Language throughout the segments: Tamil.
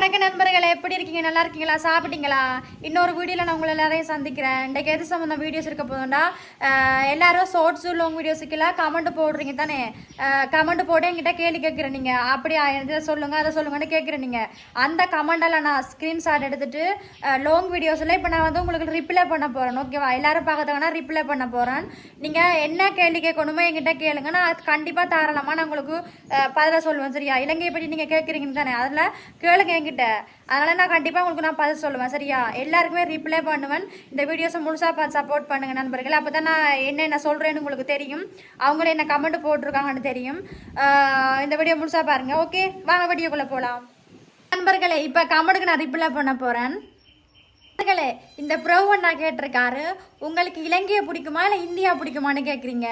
வணக்கம் நண்பர்களே எப்படி இருக்கீங்க? நல்லா இருக்கீங்களா? சாப்பிட்டீங்களா? இன்னொரு வீடியோவில் நான் உங்களை எல்லாரையும் சந்திக்கிறேன். இன்றைக்கு எது சம்மந்தம் வீடியோஸ் இருக்க போதும்டா எல்லாரும் ஷார்ட்ஸு லாங் வீடியோஸுக்கெல்லாம் கமெண்ட் போடுறீங்க தானே? கமெண்ட் போட்டு என்கிட்ட கேள்வி கேட்குறேன் நீங்கள் அப்படி இதை சொல்லுங்க அதை சொல்லுங்கன்னு கேட்குறேன் நீங்கள் அந்த கமெண்டெல்லாம் நான் ஸ்க்ரீன்ஷாட் எடுத்துட்டு லாங் வீடியோஸில் இப்போ நான் வந்து உங்களுக்கு ரிப்ளை பண்ண போகிறேன் ஓகேவா எல்லாரும் பார்க்கறதுக்கான ரிப்ளை பண்ண போகிறேன் நீங்கள் என்ன கேள்வி கேட்கணுமோ என்கிட்ட கேளுங்க. நான் அது கண்டிப்பாக தாராளமாக நான் உங்களுக்கு அஹ், பதில சொல்லுவேன். சரியா? இலங்கையை பற்றி நீங்கள் கேட்குறீங்கன்னு தானே? அதில் கேளுங்க என்கிட்ட. அதனால் நான் கண்டிப்பாக உங்களுக்கு நான் பதில் சொல்லுவேன் சரியா? எல்லாருக்குமே ரிப்ளை பண்ணுவேன். இந்த வீடியோஸை முழுசாக பார்த்து சப்போர்ட் பண்ணுங்கள் நண்பர்களே. அப்போ தான் நான் என்னென்ன சொல்கிறேன்னு உங்களுக்கு தெரியும். அவங்களும் என்ன கமெண்ட் போட்டிருக்காங்கன்னு தெரியும். இந்த வீடியோ முழுசாக பாருங்கள் ஓகே வாங்க வீடியோக்குள்ளே போகலாம் நண்பர்களே இப்போ கமெண்ட்டுக்கு நான் ரிப்ளை பண்ண போகிறேன் நண்பர்களே இந்த ப்ரோவன் நான் கேட்டிருக்காரு. உங்களுக்கு இலங்கையை பிடிக்குமா இல்லை இந்தியா பிடிக்குமான்னு கேட்குறீங்க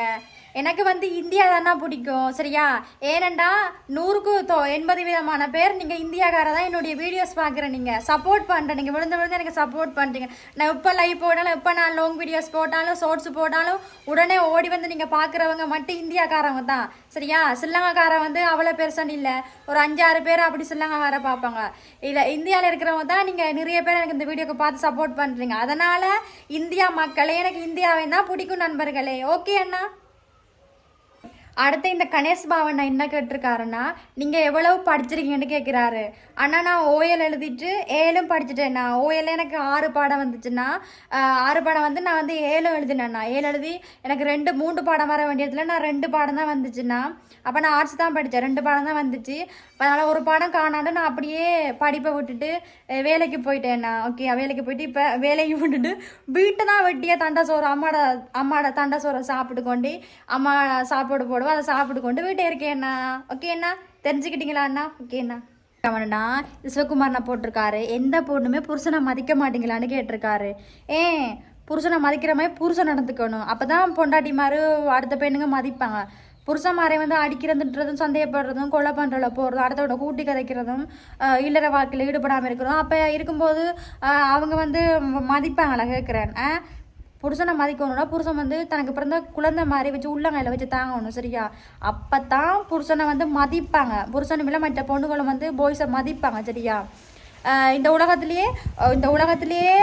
எனக்கு வந்து இந்தியா தானே பிடிக்கும் சரியா? ஏனண்டா நூறுக்கு தோ எண்பது விதமான பேர் நீங்கள் இந்தியாக்கார தான் என்னுடைய வீடியோஸ் பார்க்குறேன் நீங்கள் சப்போர்ட் பண்ணுறேன் நீங்கள் விழுந்து விழுந்து எனக்கு சப்போர்ட் பண்ணுறீங்க நான் இப்போ லைவ் போட்டாலும் இப்போ நான் லாங் வீடியோஸ் போட்டாலும் ஷார்ட்ஸ் போட்டாலும் உடனே ஓடி வந்து நீங்கள் பார்க்குறவங்க மட்டும் இந்தியாக்காரவங்க தான் சரியா? சில்லங்கக்காரன் வந்து அவ்வளோ பெருசன் இல்லை. ஒரு அஞ்சாறு பேர் அப்படி சில்லங்கக்கார பார்ப்பாங்க. இல்லை இந்தியாவில் இருக்கிறவங்க தான் நீங்கள் நிறைய பேர் எனக்கு இந்த வீடியோக்கு பார்த்து சப்போர்ட் பண்ணுறீங்க அதனால் இந்தியா மக்களே எனக்கு இந்தியாவை தான் பிடிக்கும் நண்பர்களே. ஓகே அண்ணா? அடுத்து இந்த கணேஷ் பாவன் என்ன கேட்டிருக்காருன்னா நீங்கள் எவ்வளவு படிச்சிருக்கீங்கன்னு கேட்குறாரு அண்ணா நான் ஓஎல் எழுதிட்டு ஏழும் படிச்சுட்டேன்ண்ணா ஓஎல் எனக்கு ஆறு பாடம் வந்துச்சுன்னா ஆறு பாடம் வந்து நான் வந்து ஏழும் எழுதினேண்ணா ஏழு எழுதி எனக்கு ரெண்டு மூன்று பாடம் வர வேண்டியதுல நான் ரெண்டு பாடம் தான் வந்துச்சுண்ணா அப்போ நான் ஆர்ட்ஸ் தான் படித்தேன் ரெண்டு பாடம் தான் வந்துச்சு. அதனால் ஒரு பாடம் காணாண்டு நான் அப்படியே படிப்பை விட்டுட்டு வேலைக்கு போயிட்டேண்ணா ஓகே வேலைக்கு போயிட்டு இப்போ வேலைக்கு விட்டுட்டு வீட்டை தான் வெட்டியாக தண்டை சோறு அம்மாட அம்மாட தண்டை சோறை சாப்பிட்டு கொண்டு அம்மா சாப்பாடு போடுவோம் அதை சாப்பிட்டு கொண்டு போயிட்டே இருக்கேண்ணா ஓகேண்ணா அண்ணா? ஓகேண்ணா கவனண்ணா ஓகே அண்ணா. கவனடா போட்டிருக்காரு. எந்த பொண்ணுமே புருஷனை மதிக்க மாட்டீங்களான்னு கேட்டிருக்காரு. ஏன்? புருஷனை மதிக்கிற மாதிரி புருஷன் நடந்துக்கணும். அப்போ தான் பொண்டாட்டிமாரு அடுத்த பெண்ணுங்க மதிப்பாங்க. புருஷன்மாரை வந்து அடிக்கிறதுன்றதும் சந்தேகப்படுறதும் கொலை பண்ணுறதுல போகிறதும் அடுத்தவட கூட்டி கதைக்கிறதும் இல்லற வாக்கில் ஈடுபடாமல் இருக்கிறதும் அப்போ இருக்கும்போது அவங்க வந்து மதிப்பாங்களா கேட்குறேன் ஆ புருஷனை மதிக்கணும்னா புருஷன் வந்து தனக்கு பிறந்த குழந்தை மாதிரி வச்சு உள்ளங்கையில் வச்சு தாங்கணும் சரியா? அப்போ தான் புருஷனை வந்து மதிப்பாங்க. புருஷனை மேலே மற்ற பொண்ணுகளும் வந்து பாய்ஸை மதிப்பாங்க சரியா? இந்த உலகத்திலேயே இந்த உலகத்திலேயே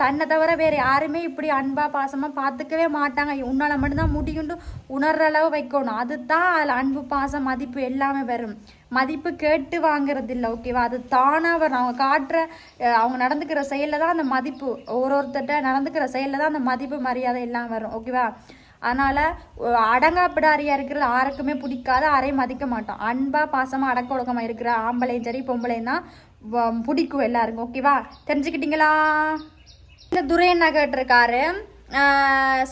தன்னை தவிர வேறு யாருமே இப்படி அன்பாக பாசமாக பார்த்துக்கவே மாட்டாங்க. உன்னால் மட்டும்தான் முடியுண்டு உணர்ற அளவு வைக்கணும். அதுதான் அதில் அன்பு பாசம் மதிப்பு எல்லாமே வரும். மதிப்பு கேட்டு வாங்குறது இல்லை ஓகேவா? அது தானாக வரும். அவங்க காட்டுற அவங்க நடந்துக்கிற செயலில் தான் அந்த மதிப்பு. ஒரு ஒருத்தர்கிட்ட நடந்துக்கிற செயலில் தான் அந்த மதிப்பு மரியாதை எல்லாம் வரும் ஓகேவா? அதனால் அடங்காப்பிடாரியாக இருக்கிறது யாருக்குமே பிடிக்காது யாரையும் மதிக்க மாட்டோம். அன்பாக பாசமாக அடக்க ஒழுக்கமாக இருக்கிற ஆம்பளையும் சரி பொம்பளையும் தான் பிடிக்கும் எல்லாருக்கும். ஓகேவா தெரிஞ்சுக்கிட்டீங்களா? இந்த துரையண்ணா கேட்டிருக்காரு.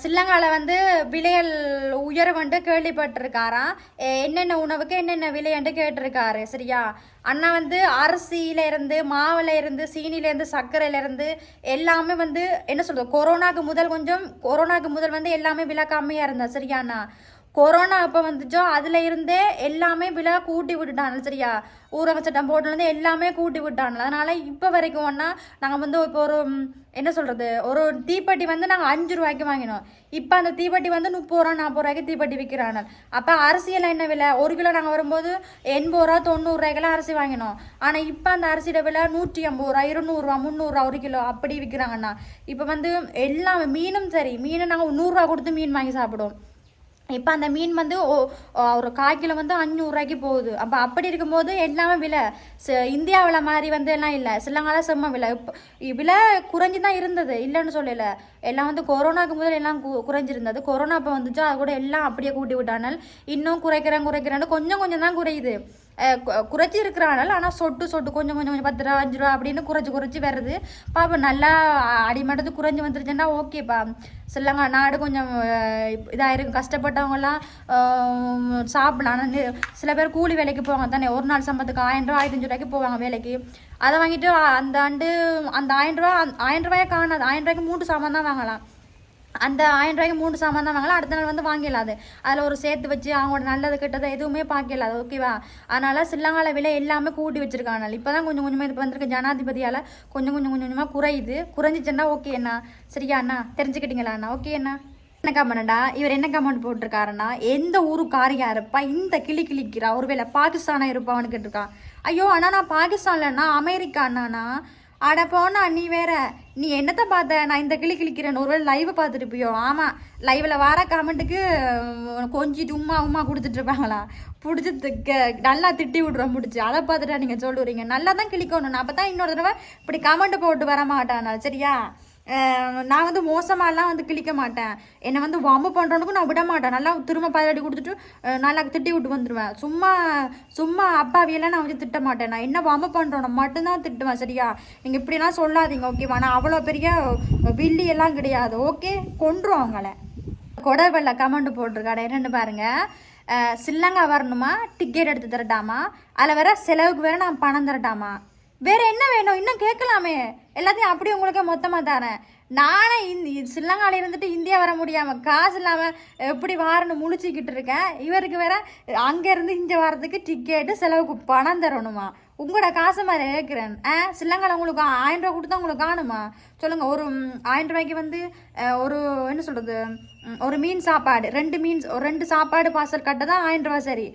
சில்லங்கால வந்து விலையல் உயர்வுண்டு கேள்விப்பட்டிருக்காராம். என்னென்ன உணவுக்கு என்னென்ன விலையண்டு கேட்டிருக்காரு சரியா? அண்ணா வந்து அரிசியில இருந்து மாவுல இருந்து சீனிலேருந்து சர்க்கரையிலேருந்து எல்லாமே வந்து என்ன சொல்கிறது கொரோனாக்கு முதல் கொஞ்சம் கொரோனாக்கு முதல் வந்து எல்லாமே விலை கம்மியாக இருந்தா சரியாண்ணா கொரோனா எப்போ வந்துச்சோ அதில் இருந்தே எல்லாமே விலை கூட்டி விட்டுட்டாங்க சரியா? ஊரக சட்டம் போட்டுலேருந்து எல்லாமே கூட்டி விட்டாங்க அதனால் இப்போ வரைக்கும் ஒன்றா நாங்கள் வந்து இப்போ ஒரு என்ன சொல்கிறது ஒரு தீப்பெட்டி வந்து நாங்கள் அஞ்சு ரூபாய்க்கு வாங்கினோம். இப்போ அந்த தீப்பெட்டி வந்து முப்பது ரூபா நாற்பது ரூபாய்க்கு தீப்பெட்டி விற்கிறாங்க அப்போ அரிசியெல்லாம் என்ன விலை? ஒரு கிலோ நாங்கள் வரும்போது எண்பது ரூபா தொண்ணூறு ரூபாய்க்கெல்லாம் அரிசி வாங்கினோம். ஆனால் இப்போ அந்த அரிசியோட விலை நூற்றி ஐம்பது ரூபா இருநூறுவா முந்நூறுரூவா ஒரு கிலோ அப்படி விற்கிறாங்கண்ணா இப்போ வந்து எல்லாமே மீனும் சரி மீனை நாங்கள் நூறுரூவா கொடுத்து மீன் வாங்கி சாப்பிடுவோம். இப்போ அந்த மீன் வந்து ஒரு கால் கிலோ வந்து அஞ்சூறுரூவாய்க்கு போகுது. அப்போ அப்படி இருக்கும்போது எல்லாமே விலை. ச- இந்தியாவில் மாதிரி வந்து எல்லாம் இல்லை. சிலங்கால செம்ம விலை. இப்போ விலை குறைஞ்சி தான் இருந்தது. இல்லைன்னு சொல்லலை. எல்லாம் வந்து கொரோனாக்கு முதல் எல்லாம் குறைஞ்சிருந்தது. கொரோனா இப்போ வந்துச்சு? அது கூட எல்லாம் அப்படியே கூட்டி விட்டானால். இன்னும் குறைக்கிறேன் குறைக்கிறேன்னு கொஞ்சம் கொஞ்சம் தான் குறையுது. குறைச்சி இருக்கிறானால் ஆனால் சொட்டு சொட்டு கொஞ்சம் கொஞ்சம் கொஞ்சம் பத்து ரூபா அஞ்சு ரூபா அப்படின்னு குறைச்சி குறைச்சி வருது. பாப்பா நல்லா அடிமட்டத்து குறைஞ்சி வந்துருச்சுன்னா ஓகேப்பா. சொல்லுங்க நாடு கொஞ்சம் இதாக இருக்கும் கஷ்டப்பட்டவங்கலாம் சாப்பிடலாம். ஆனால் சில பேர் கூலி வேலைக்கு போவாங்க. தானே ஒரு நாள் சம்பத்துக்கு ஆயிரம் ரூபா ஆயிரத்தஞ்சு ரூபாய்க்கு போவாங்க வேலைக்கு. அதை வாங்கிட்டு அந்த ஆண்டு அந்த ஆயிரம் ரூபா ஆயிரம் ரூபாயே காணாது. ஆயிரம் ரூபாய்க்கு மூன்று சாமான் தான் வாங்கலாம். அந்த ஆயிரம் ரூபாய்க்கு மூணு சாமான் தான் வாங்கலாம். அடுத்த நாள் வந்து வாங்கிடலாம் அது. அதில் ஒரு சேர்த்து வச்சு அவங்களோட நல்லது கெட்டது எதுவுமே பார்க்கல அது. ஓகேவா அதனால் சில்லங்கால விலை எல்லாமே கூட்டி வச்சிருக்காங்க இப்போ தான் கொஞ்சம் கொஞ்சமாக இது வந்திருக்க. ஜனாதிபதியால் கொஞ்சம் கொஞ்சம் கொஞ்சம் கொஞ்சமாக குறையுது. குறைஞ்சிச்சுன்னா ஓகே அண்ணா. சரியா அண்ணா? தெரிஞ்சுக்கிட்டீங்களா அண்ணா? ஓகே அண்ணா. என்ன கமெண்டா இவர் என்ன கமெண்ட் போட்டிருக்காருன்னா எந்த ஊருக்காரியா இருப்பா இந்த கிளி கிளிக்கிறா ஒருவேளை பாகிஸ்தானா இருப்பான்னு கேட்டிருக்கான். ஐயோ அண்ணா நான் பாகிஸ்தான்லண்ணா அமெரிக்கா அண்ணாண்ணா. அட போனா நீ வேற நீ என்னத்தை பார்த்த? நான் இந்த கிளி கிளிக்கிறேன் ஒரு வேளை லைவை பார்த்துட்டு போயோ ஆமாம் லைவில் வர கமெண்ட்டுக்கு கொஞ்சிட்டு உமா உமா கொடுத்துட்டு இருப்பாங்களா? பிடிச்சி திக்க- நல்லா திட்டி விட்றோம் பிடிச்சி அதை பார்த்துட்டா நீங்கள் சொல்லுறீங்க. நல்லா தான் கிளிக்கணும் அப்போ தான் இன்னொரு தடவை இப்படி கமெண்ட் போட்டு வர மாட்டானா சரியா? நான் வந்து மோசமாலாம் வந்து கிழிக்க மாட்டேன். என்னை வந்து வம்பு பண்ணுறவனுக்கும் நான் விட மாட்டேன் நல்லா திரும்ப பதிலடி கொடுத்துட்டு நல்லா திட்டி விட்டு வந்துடுவேன் சும்மா சும்மா அப்பாவியெல்லாம் நான் வந்து திட்ட மாட்டேன். நான் என்ன வம்பு பண்ணுறோம் மட்டும்தான் திட்டுவேன் சரியா? நீங்கள் இப்படிலாம் சொல்லாதீங்க ஓகேவா நான் அவ்வளோ பெரிய வில்லி எல்லாம் கிடையாது ஓகே கொன்றும் அவங்கள. கொடவெல்ல கமெண்ட் போட்டிருக்காரு என்னென்னு பாருங்கள் சில்லங்கா வரணுமா? டிக்கெட் எடுத்து தரட்டாமா? அதில் வேற செலவுக்கு வேற நான் பணம் தரட்டாமா? வேற என்ன வேணும்? இன்னும் கேட்கலாமே. எல்லாத்தையும் அப்படியே உங்களுக்கு மொத்தமாக தரேன். நானே இந்த சில்லங்கால இருந்துட்டு இந்தியா வர முடியாமல் காசு இல்லாமல் எப்படி வாரன்னு முழிச்சிக்கிட்டு இருக்கேன். இவருக்கு வேற அங்கேருந்து இங்கே வரதுக்கு டிக்கெட்டு செலவுக்கு பணம் தரணுமா? உங்களோட காசு மாதிரி கேட்குறேன் ஆ சில்லங்கால உங்களுக்கு ஆயிரம் ரூபா கொடுத்தா உங்களுக்கு காணுமா? சொல்லுங்கள் ஒரு ஆயிரம் ரூபாய்க்கு வந்து ஒரு என்ன சொல்கிறது ஒரு மீன் சாப்பாடு ரெண்டு மீன் ஒரு ரெண்டு சாப்பாடு பார்சல் கட்ட தான் ஆயிரம் ரூபா சரி.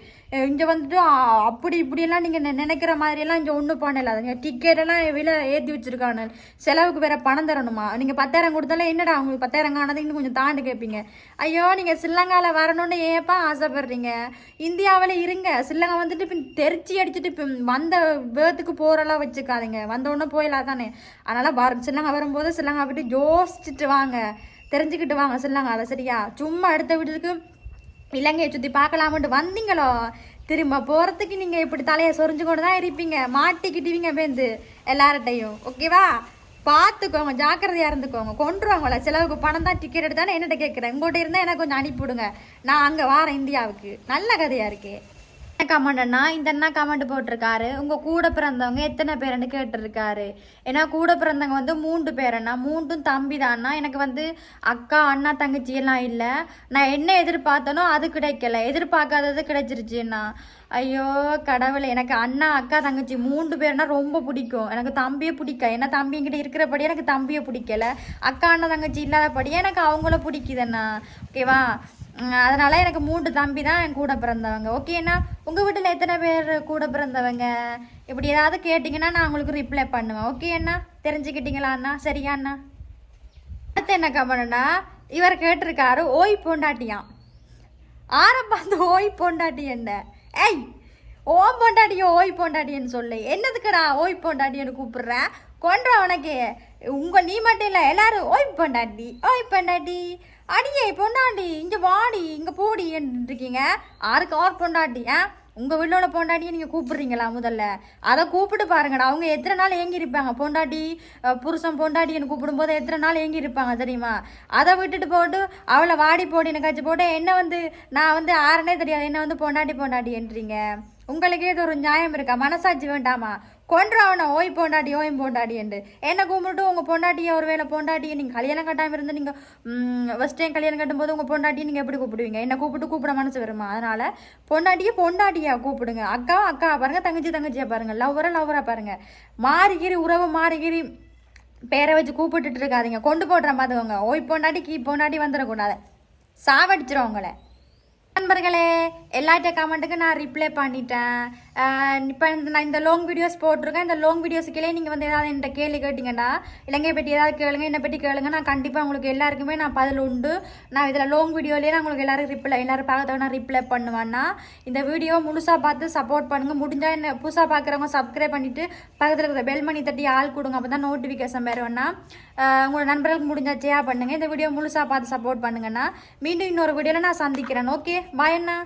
இங்கே வந்துட்டு அப்படி இப்படியெல்லாம் நீங்கள் நினைக்கிற மாதிரியெல்லாம் இங்கே ஒன்றும் பண்ணல அதுங்க டிக்கெட்டெல்லாம் விலை ஏற்றி வச்சிருக்கானு செலவுக்கு வேறு பணம் தரணுமா? நீங்கள் பத்தாயிரம் கொடுத்தாலும் என்னடா உங்களுக்கு பத்தாயிரம் காணதுன்னு கொஞ்சம் தாண்டு கேட்பீங்க ஐயோ நீங்கள் சில்லங்கால வரணும்னு ஏப்பா ஆசைப்படுறீங்க? இந்தியாவில் இருங்க. சில்லங்கா வந்துட்டு இப்போ தெரிச்சி அடிச்சுட்டு இப்போ வந்த வேத்துக்கு போகிறலாம் வச்சுக்காதீங்க. வந்த போயிடலாம் தானே. அதனால் வர சில்லங்கா வரும்போது சில்லங்கா விட்டு யோசிச்சுட்டு வாங்க. தெரிஞ்சுக்கிட்டு வாங்க சில்லங்காவில் சரியா? சும்மா அடுத்த வீட்டுக்கு இலங்கையை சுற்றி பார்க்கலாமன்ட்டு வந்தீங்களோ? திரும்ப போகிறதுக்கு நீங்கள் இப்படி தலையை சொரிஞ்சு கொண்டு தான் இருப்பீங்க. மாட்டிக்கிட்டுவீங்க பேந்து எல்லார்ட்டையும் ஓகேவா? பார்த்துக்கோங்க ஜாக்கிரதையாக இருந்துக்கோங்க. கொண்டுருவாங்கள செலவுக்கு பணம் தான் டிக்கெட் எடுத்தானே என்னட்ட கேட்குறேன். உங்கள்கிட்ட இருந்தால் எனக்கு கொஞ்சம் அனுப்பிவிடுங்க. நான் அங்கே வாரேன் இந்தியாவுக்கு. நல்ல கதையாக இருக்கே. கமெண்ட்னா இந்த அண்ணா கமெண்ட் போட்டிருக்காரு. உங்கள் கூட பிறந்தவங்க எத்தனை பேருன்னு கேட்டிருக்காரு. ஏன்னா கூட பிறந்தவங்க வந்து மூன்று பேரண்ணா மூன்றும் தம்பி தான்னா எனக்கு வந்து அக்கா அண்ணா தங்கச்சி எல்லாம் இல்லை. நான் என்ன எதிர்பார்த்தனோ அது கிடைக்கல. எதிர்பார்க்காதது கிடைச்சிருச்சுண்ணா ஐயோ கடவுளை. எனக்கு அண்ணா அக்கா தங்கச்சி மூன்று பேர்னா ரொம்ப பிடிக்கும். எனக்கு தம்பியை பிடிக்க ஏன்னா தம்பி என்கிட்ட இருக்கிறபடி எனக்கு தம்பியை பிடிக்கல. அக்கா அண்ணா தங்கச்சி இல்லாதபடியே எனக்கு அவங்கள பிடிக்குதுண்ணா ஓகேவா? அதனால் எனக்கு மூன்று தம்பி தான் என் கூட பிறந்தவங்க. ஓகேண்ணா உங்கள் வீட்டில் எத்தனை பேர் கூட பிறந்தவங்க? இப்படி ஏதாவது கேட்டிங்கன்னா நான் உங்களுக்கு ரிப்ளை பண்ணுவேன். ஓகே அண்ணா? தெரிஞ்சுக்கிட்டீங்களா அண்ணா? சரியா அண்ணா? அடுத்து என்ன கமெண்ட்னா இவர் கேட்டிருக்காரு ஓய் பொண்டாட்டியாம் ஆரம்ப அந்த ஓய் பொண்டாட்டி என்ன? ஏய் ஓம் பொண்டாட்டியோ ஓய் பொண்டாட்டின்னு சொல்லு. என்னதுக்குடா ஓய் பொண்டாட்டின்னு கூப்பிடுறேன் கொன்ற உனக்கு. உங்கள் நீ மட்டும் இல்லை எல்லாரும் ஓய் பண்ணாண்டி ஓய் பண்ணாடி அடியே பொண்டாட்டி இங்கே வாடி இங்கே போடி இருக்கீங்க ஆருக்கு ஆர் பொண்டாட்டி ஆ? உங்கள் வீட்டோட பொண்டாட்டியை நீங்கள் கூப்பிட்றீங்களா முதல்ல? அதை கூப்பிட்டு பாருங்கடா அவங்க எத்தனை நாள் ஏங்கி இருப்பாங்க பொண்டாட்டி புருஷன் பொண்டாட்டின்னு கூப்பிடும்போது எத்தனை நாள் ஏங்கி இருப்பாங்க தெரியுமா? அதை விட்டுட்டு போட்டு அவளை வாடி போடின்னு கட்சி போட்டு என்ன வந்து நான் வந்து ஆறனே தெரியாது என்ன வந்து பொண்டாட்டி பொண்டாட்டின்றீங்க உங்களுக்கே இது ஒரு நியாயம் இருக்கா? மனசாட்சி வேண்டாமா? கொன்றவனை ஓய் பொண்டாட்டி ஓய் பொண்டாட்டி என்று. என்ன கும்பிட்டு உங்கள் பொண்டாட்டியை ஒரு வேளை பொண்டாட்டியை நீங்கள் கல்யாணம் கட்டாமல் இருந்து நீங்கள் ஃபஸ்ட் டைம் கல்யாணம் கட்டும்போது உங்கள் பொண்டாட்டியை நீங்கள் எப்படி கூப்பிடுவீங்க? என்ன கூப்பிட்டு கூப்பிட மனசு வருமா? அதனால் பொண்டாட்டியை பொண்டாட்டியா கூப்பிடுங்க. அக்கா அக்கா பாருங்கள் தங்கச்சி தங்கச்சியாக பாருங்கள் லவ்வரை லவ்வராக பாருங்கள் மாறிகிரி உறவு மாறிகிரி பேரை வச்சு கூப்பிட்டுட்டு இருக்காதிங்க. கொண்டு போடுற பார்த்துக்கோங்க ஓய் பொண்டாட்டி கீ பொண்டாட்டி வந்துடக்கூடாது. சாவடிச்சிடும் உங்களை. நண்பர்களே எல்லாட்ட கமெண்ட்டுக்கு நான் ரிப்ளை பண்ணிட்டேன். இப்போ இந்த நான் இந்த லாங் வீடியோஸ் போட்டிருக்கேன். இந்த லாங் வீடியோஸுக்கே நீங்கள் வந்து ஏதாவது என்கிட்ட கேள்வி கேட்டிங்கன்னா இலங்கை பற்றி ஏதாவது கேளுங்க என்னை பற்றி கேளுங்க. நான் கண்டிப்பாக உங்களுக்கு எல்லாருக்குமே நான் பதில் உண்டு. நான் இதில் லாங் வீடியோலேயே நான் உங்களுக்கு எல்லாரும் ரிப்ளை எல்லோரும் பார்க்கறத நான் ரிப்ளை பண்ணுவேன்னா இந்த வீடியோ முழுசாக பார்த்து சப்போர்ட் பண்ணுங்கள் முடிஞ்சால் என்ன புதுசாக பார்க்குறவங்க சப்ஸ்கிரைப் பண்ணிவிட்டு பக்கத்தில் இருக்கிற பெல் மணி தட்டி ஆள் கொடுங்க. அப்போ தான் நோட்டிஃபிகேஷன் வருவேன்னா உங்களோட நண்பர்களுக்கு முடிஞ்சால் ஷேர் பண்ணுங்கள் இந்த வீடியோ முழுசாக பார்த்து சப்போர்ட் பண்ணுங்கன்னா மீண்டும் இன்னொரு வீடியோவில் நான் சந்திக்கிறேன். ஓகே பாய் அண்ணா.